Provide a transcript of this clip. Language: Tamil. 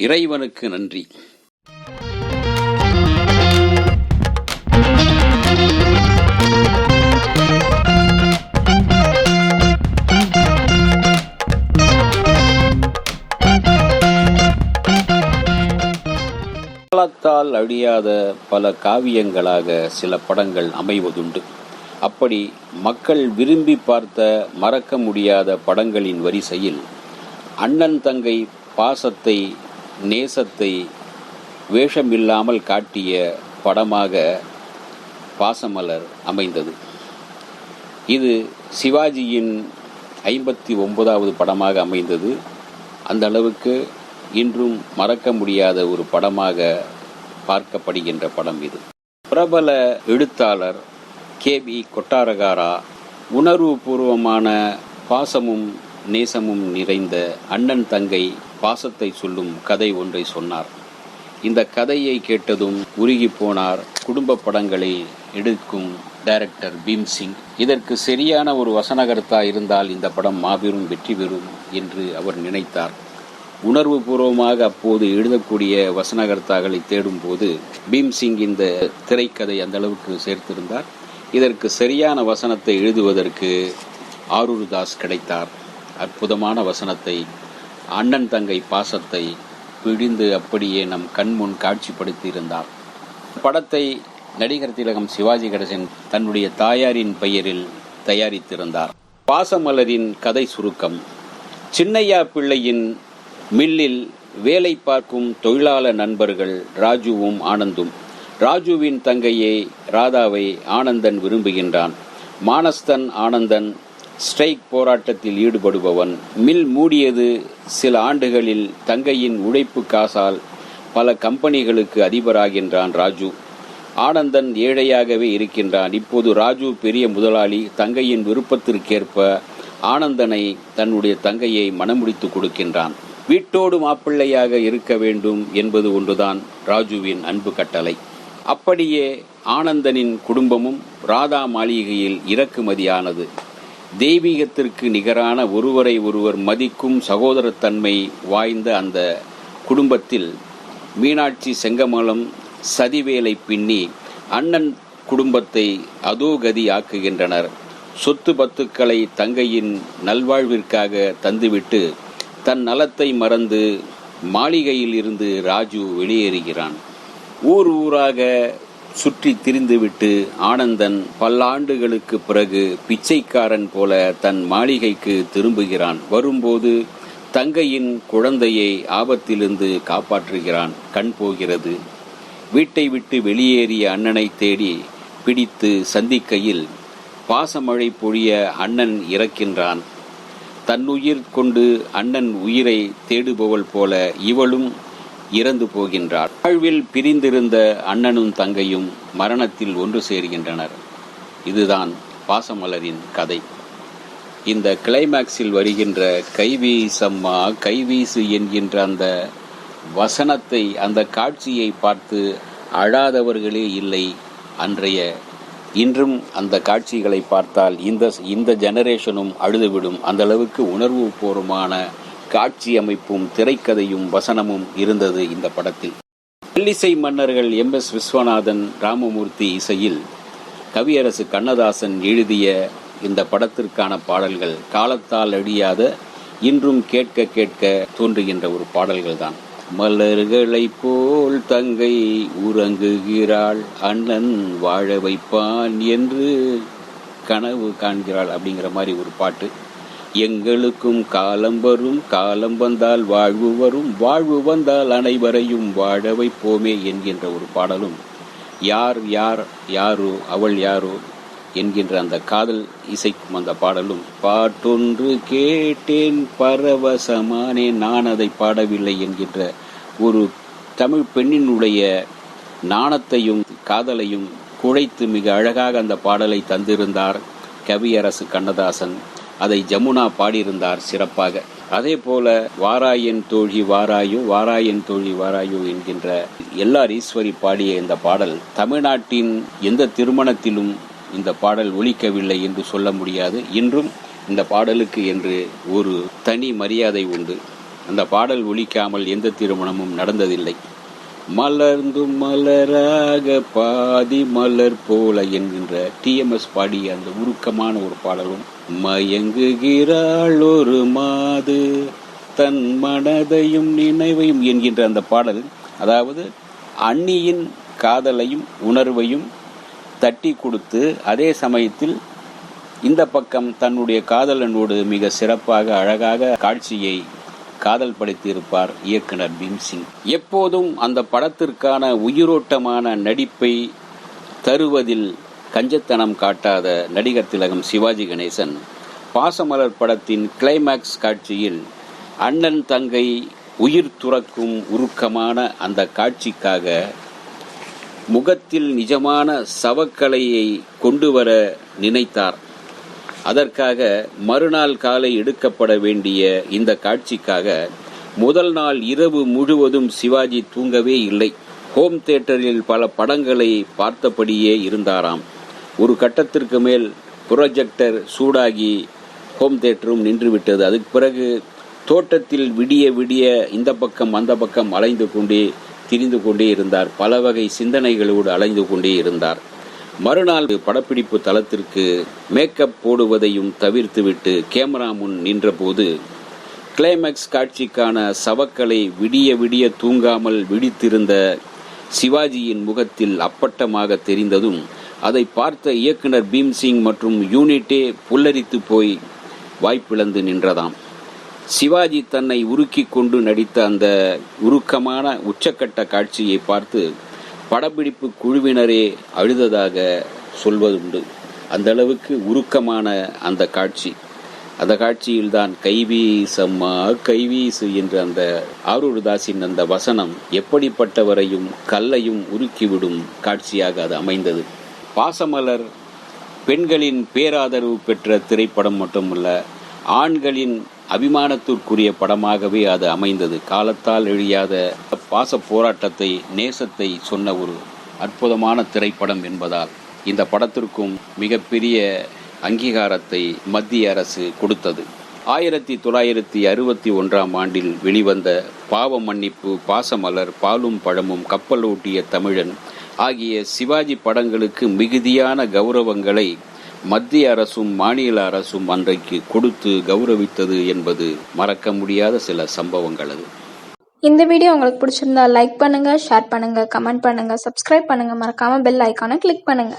இறைவனுக்கு நன்றி. காலத்தால் அழியாத பல காவியங்களாக சில படங்கள் அமைவதுண்டு. அப்படி மக்கள் விரும்பி பார்த்த மறக்க முடியாத படங்களின் வரிசையில் அண்ணன் தங்கை பாசத்தை நேசத்தை வேஷமில்லாமல் காட்டிய படமாக பாசமலர் அமைந்தது. இது சிவாஜியின் ஐம்பத்தி ஒன்பதாவது படமாக அமைந்தது. அந்த அளவுக்கு இன்றும் மறக்க முடியாத ஒரு படமாக பார்க்கப்படுகின்ற படம் இது. பிரபல எழுத்தாளர் கே பி கொட்டாரகாரா உணர்வுபூர்வமான பாசமும் நேசமும் நிறைந்த அண்ணன் தங்கை பாசத்தை சொல்லும் கதை ஒன்றை சொன்னார். இந்த கதையை கேட்டதும் உருகி போனார் குடும்ப படங்களை எடுக்கும் டைரக்டர் பீம்சிங். இதற்கு சரியான ஒரு வசனகர்த்தா இருந்தால் இந்த படம் மாபெரும் வெற்றி பெறும் என்று அவர் நினைத்தார். உணர்வு பூர்வமாக அப்போது எழுதக்கூடிய வசனகர்த்தாக்களை தேடும்போது பீம்சிங் இந்த திரைக்கதை அந்த அளவுக்கு சேர்த்திருந்தார். இதற்கு சரியான வசனத்தை எழுதுவதற்கு ஆரூர் தாஸ் கிடைத்தார். அற்புதமான வசனத்தை அண்ணன் தங்கை பாசத்தை பிடிந்து அப்படியே நம் கண்முன் காட்சிப்படுத்தியிருந்தார். படத்தை நடிகர் திலகம் சிவாஜி கணேசன் தன்னுடைய தாயாரின் பெயரில் தயாரித்திருந்தார். பாசமலரின் கதை சுருக்கம் சின்னையா பிள்ளையின் மில்லில் வேலை பார்க்கும் தொழிலாளர் நண்பர்கள் ராஜுவும் ஆனந்தும். ராஜுவின் தங்கையை ராதாவை ஆனந்தன் விரும்புகின்றான். மானஸ்தன் ஆனந்தன் ஸ்ட்ரைக் போராட்டத்தில் ஈடுபடுபவன். மில் மூடியது சில ஆண்டுகளில் தங்கையின் உழைப்பு காசால் பல கம்பெனிகளுக்கு அதிபராகின்றான் ராஜு. ஆனந்தன் ஏழையாகவே இருக்கின்றான். இப்போது ராஜு பெரிய முதலாளி தங்கையின் விருப்பத்திற்கேற்ப ஆனந்தனை தன்னுடைய தங்கையை மனமுடித்து கொடுக்கின்றான். வீட்டோடு மாப்பிள்ளையாக இருக்க வேண்டும் என்பது ஒன்றுதான் ராஜுவின் அன்பு கட்டளை. அப்படியே ஆனந்தனின் குடும்பமும் ராதா மாளிகையில் இறக்குமதியானது. தெய்வீகத்திற்கு நிகரான ஒருவரை ஒருவர் மதிக்கும் சகோதரத்தன்மை வாய்ந்த அந்த குடும்பத்தில் மீனாட்சி செங்கமலம் சதிவேலை பின்னி அண்ணன் குடும்பத்தை அதோகதி ஆக்குகின்றனர் சொத்து பத்துக்களை தங்கையின் நல்வாழ்விற்காக தந்துவிட்டு தன் நலத்தை மறந்து மாளிகையில் இருந்து ராஜு வெளியேறுகிறான். ஊர் ஊராக சுற்றி திரிந்துவிட்டு ஆனந்தன் பல்லாண்டுகளுக்கு பிறகு பிச்சைக்காரன் போல தன் மாளிகைக்கு திரும்புகிறான். வரும்போது தங்கையின் குழந்தையை ஆபத்திலிருந்து காப்பாற்றுகிறான். கண் போகிறது. வீட்டை விட்டு வெளியேறிய அண்ணனை தேடி பிடித்து சந்திக்கையில் பாசமழை பொழிய அண்ணன் இறக்கின்றான். தன்னுயிர் கொண்டு அண்ணன் உயிரை தேடுபவள் போல இவளும் இறந்து போகின்றார். வாழ்வில் பிரிந்திருந்த அண்ணனும் தங்கையும் மரணத்தில் ஒன்று சேர்கின்றனர். இதுதான் பாசமலரின் கதை. இந்த கிளைமேக்ஸில் வருகின்ற கைவீசம்மா கைவீசு என்கின்ற அந்த வசனத்தை அந்த காட்சியை பார்த்து அழாதவர்களே இல்லை. அன்றைய இன்றும் அந்த காட்சிகளை பார்த்தால் இந்த இந்த ஜெனரேஷனும் அழுதுவிடும். அந்த அளவுக்கு உணர்வு பூர்வமான காட்சி அமைப்பும் திரைக்கதையும் வசனமும் இருந்தது இந்த படத்தில். மெல்லிசை மன்னர்கள் எம். எஸ். விஸ்வநாதன் ராமமூர்த்தி இசையில் கவியரசு கண்ணதாசன் எழுதிய இந்த படத்திற்கான பாடல்கள் காலத்தால் அழியாத இன்றும் கேட்க கேட்க தோன்றுகின்ற ஒரு பாடல்கள் தான் மலர்களைப் போல் தங்கை உறங்குகிறாள் அண்ணன் வாழ வைப்பான் என்று கனவு காண்கிறாள் அப்படிங்கிற மாதிரி ஒரு பாட்டு. எங்களுக்கும் காலம் வரும் காலம் வந்தால் வாழ்வு வரும் வாழ்வு வந்தால் அனைவரையும் வாழ வைப்போமே என்கின்ற ஒரு பாடலும் யார் யார் யாரோ அவள் யாரோ என்கின்ற அந்த காதல் இசைக்கும் அந்த பாடலும். பாட்டொன்று கேட்டேன் பரவசமானே நான் அதை பாடவில்லை என்கின்ற ஒரு தமிழ் பெண்ணினுடைய நாணத்தையும் காதலையும் குழைத்து மிக அழகாக அந்த பாடலை தந்திருந்தார் கவியரசு கண்ணதாசன். அதை ஜமுனா பாடியிருந்தார் சிறப்பாக. அதே போல வாராயன் தோழி வாராயோ வாராயன் தோழி வாராயோ என்கின்ற எல்லார் ஈஸ்வரி பாடிய இந்த பாடல் தமிழ்நாட்டின் எந்த திருமணத்திலும் இந்த பாடல் ஒழிக்கவில்லை என்று சொல்ல முடியாது. இன்றும் இந்த பாடலுக்கு என்று ஒரு தனி மரியாதை உண்டு. அந்த பாடல் ஒழிக்காமல் எந்த திருமணமும் நடந்ததில்லை. மலர்ந்தும் மலராக பாதி மலர் போல என்கின்ற டிஎம்எஸ் பாடிய அந்த உருக்கமான ஒரு பாடலும் மயங்குகிறாள் ஒரு மாது. தன் மனதையும் நினைவையும் என்கின்ற அந்த பாடல் அதாவது அண்ணியின் காதலையும் உணர்வையும் தட்டி கொடுத்து அதே சமயத்தில் இந்த பக்கம் தன்னுடைய காதலனோடு மிக சிறப்பாக அழகாக காட்சியை காதல் படைத்திருப்பார் இயக்குனர் பீம்சிங். எப்போதும் அந்த படத்திற்கான உயிரோட்டமான நடிப்பை தருவதில் கஞ்சத்தனம் காட்டாத நடிகர் திலகம் சிவாஜி கணேசன் பாசமலர் படத்தின் கிளைமேக்ஸ் காட்சியில் அண்ணன் தங்கை உயிர் துறக்கும் உருக்கமான அந்த காட்சிக்காக முகத்தில் நிஜமான சவக்கலையை கொண்டு வர நினைத்தார். அதற்காக மறுநாள் காலை எடுக்கப்பட வேண்டிய இந்த காட்சிக்காக முதல் நாள் இரவு முழுவதும் சிவாஜி தூங்கவே இல்லை. ஹோம் தியேட்டரில் பல படங்களை பார்த்தபடியே இருந்தாராம். ஒரு கட்டத்திற்கு மேல் புரொஜெக்டர் சூடாகி ஹோம் தேட்டரும் நின்றுவிட்டது. அதுக்கு பிறகு தோட்டத்தில் விடிய விடிய இந்த பக்கம் அந்த பக்கம் அலைந்து கொண்டே திரிந்து கொண்டே இருந்தார். பல வகை சிந்தனைகளோடு அலைந்து கொண்டே இருந்தார். மறுநாள் படப்பிடிப்பு தளத்திற்கு மேக்கப் போடுவதையும் தவிர்த்துவிட்டு கேமரா முன் நின்றபோது கிளைமேக்ஸ் காட்சிக்கான சவக்கலை விடிய விடிய தூங்காமல் விழித்திருந்த சிவாஜியின் முகத்தில் அப்பட்டமாக தெரிந்ததும் அதை பார்த்த இயக்குனர் பீம்சிங் மற்றும் யூனிட்டே புல்லரித்து போய் வாய்ப்பிழந்து நின்றதாம். சிவாஜி தன்னை உருக்கி கொண்டு நடித்த அந்த உருக்கமான உச்சக்கட்ட காட்சியை பார்த்து படப்பிடிப்பு குழுவினரே அழுததாக சொல்வதுண்டு. அந்த அளவுக்கு உருக்கமான அந்த காட்சி. அந்த காட்சியில்தான் கைவீசம்மா கைவீசு என்ற அந்த ஆரூர்தாஸின் அந்த வசனம் எப்படிப்பட்டவரையும் கல்லையும் உருக்கிவிடும் காட்சியாக அது அமைந்தது. பாசமலர் பெண்களின் பேராதரவு பெற்ற திரைப்படம் மட்டுமல்ல ஆண்களின் அபிமானத்திற்குரிய படமாகவே அது அமைந்தது. காலத்தால் எழியாத பாச போராட்டத்தை நேசத்தை சொன்ன ஒரு அற்புதமான திரைப்படம் என்பதால் இந்த படத்திற்கும் மிகப்பெரிய அங்கீகாரத்தை மத்திய அரசு கொடுத்தது. ஆயிரத்தி தொள்ளாயிரத்தி அறுபத்தி ஒன்றாம் ஆண்டில் வெளிவந்த பாவ மன்னிப்பு பாசமலர் பாலும் பழமும் கப்பலோட்டிய தமிழன் ஆகிய சிவாஜி படங்களுக்கு மிகுதியான கௌரவங்களை மத்திய அரசும் மாநில அரசும் அன்றைக்கு கொடுத்து கௌரவித்தது என்பது மறக்க முடியாத சில சம்பவங்கள் அது. இந்த வீடியோ உங்களுக்கு பிடிச்சிருந்தா லைக் பண்ணுங்க ஷேர் பண்ணுங்க கமெண்ட் பண்ணுங்க சப்ஸ்கிரைப் பண்ணுங்க. மறக்காம பெல் ஐக்கானை கிளிக் பண்ணுங்க.